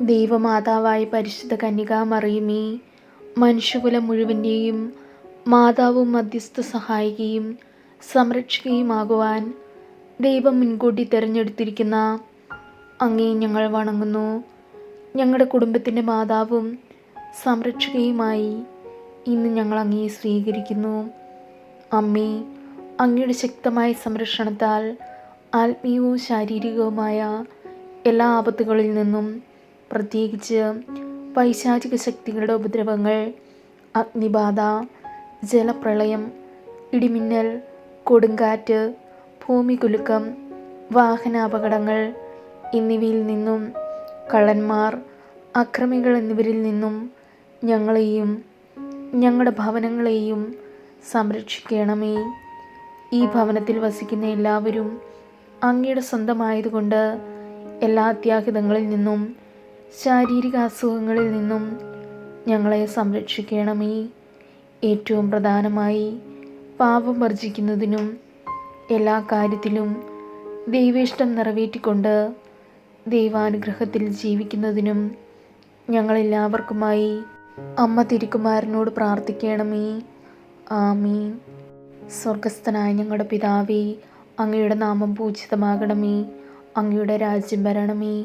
ദൈവമാതാവായ പരിശുദ്ധ കന്യകാ മറിയുമേ മനുഷ്യകുലം മുഴുവന്റെയും മാതാവും മധ്യസ്ഥ സഹായികയും സംരക്ഷകയുമാകുവാൻ ദൈവം മുൻകൂട്ടി തിരഞ്ഞെടുത്തിരിക്കുന്ന അങ്ങേ ഞങ്ങൾ വണങ്ങുന്നു. ഞങ്ങളുടെ കുടുംബത്തിന്റെ മാതാവും സംരക്ഷകയുമായി ഇന്ന് ഞങ്ങൾ അങ്ങേ സ്വീകരിക്കുന്നു. അമ്മേ അങ്ങയുടെ ശക്തമായ സംരക്ഷണത്താൽ ആത്മീയവും ശാരീരികവുമായ എല്ലാ ആപത്തുകളിൽ നിന്നും പ്രത്യേകിച്ച് പൈശാചിക ശക്തികളുടെ ഉപദ്രവങ്ങൾ അഗ്നിബാധ ജലപ്രളയം ഇടിമിന്നൽ കൊടുങ്കാറ്റ് ഭൂമികുലുക്കം വാഹനാപകടങ്ങൾ എന്നിവയിൽ നിന്നും കള്ളന്മാർ അക്രമികൾ എന്നിവരിൽ നിന്നും ഞങ്ങളെയും ഞങ്ങളുടെ ഭവനങ്ങളെയും സംരക്ഷിക്കണമേ. ഈ ഭവനത്തിൽ വസിക്കുന്ന എല്ലാവരും അങ്ങയുടെ സ്വന്തമായതുകൊണ്ട് എല്ലാ അത്യാഹിതങ്ങളിൽ നിന്നും ശാരീരിക അസുഖങ്ങളിൽ നിന്നും ഞങ്ങളെ സംരക്ഷിക്കണമേ. ഏറ്റവും പ്രധാനമായി പാപം വർജിക്കുന്നതിനും എല്ലാ കാര്യത്തിലും ദൈവേഷ്ടം നിറവേറ്റിക്കൊണ്ട് ദൈവാനുഗ്രഹത്തിൽ ജീവിക്കുന്നതിനും ഞങ്ങളെല്ലാവർക്കുമായി അമ്മ തിരുക്കുമാരനോട് പ്രാർത്ഥിക്കണമേ. ആമീൻ. സ്വർഗസ്ഥനായ ഞങ്ങളുടെ പിതാവേ അങ്ങയുടെ നാമം പൂജിതമാകണമേ. അങ്ങയുടെ രാജ്യം വരണമേ.